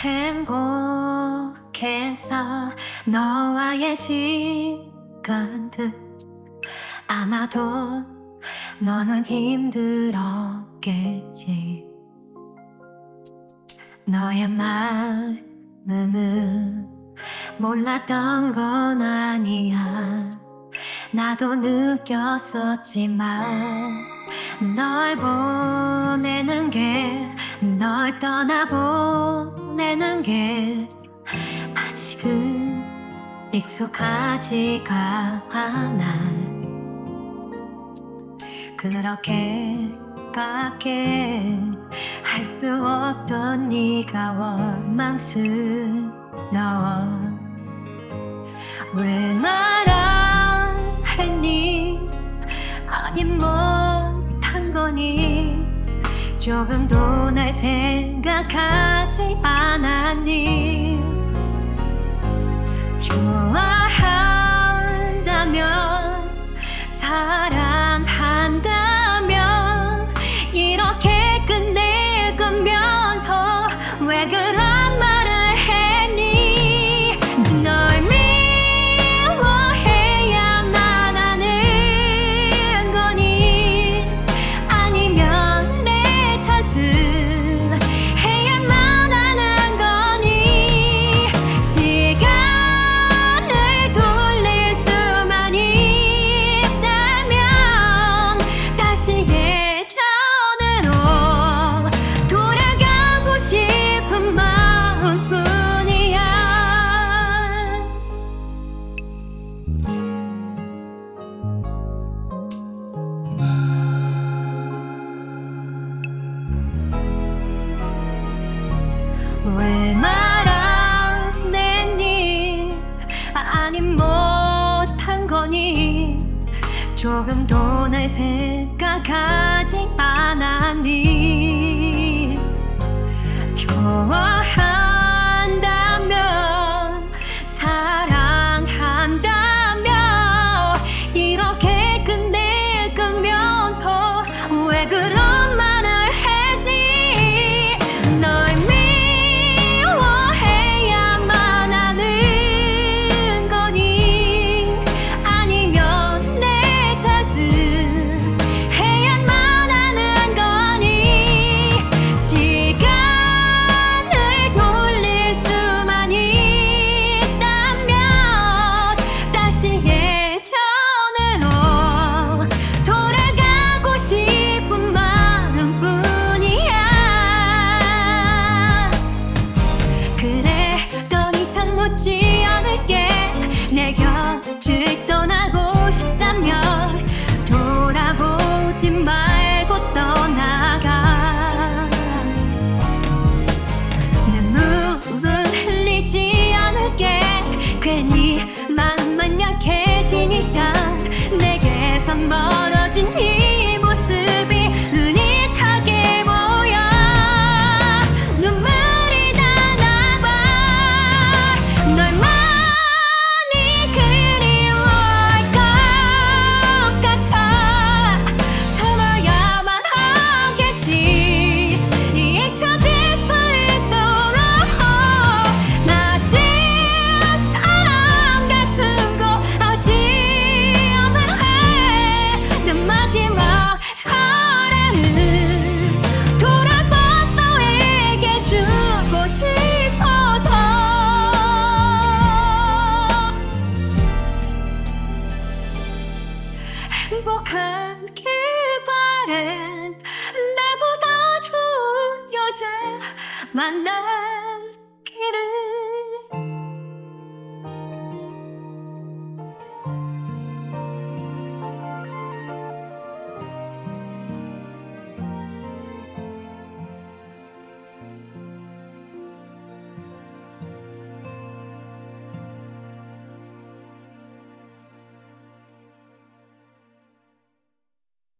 행복해서 너와의 시간들 아마도 너는 힘들었겠지. 너의 마음은 몰랐던 건 아니야. 나도 느꼈었지만 널 보내는 게 널 떠나보 내게 아직은 익숙하지가 않아 그렇게 밖에 할 수 없던 네가 원망스러워. 왜나 조금도 날 생각하지 않았니? 왜말안 했니 아니 못한 거니？조금 더날 생각하지 않았니 my 행복함길 바랜 나보다 좋은 여자 만날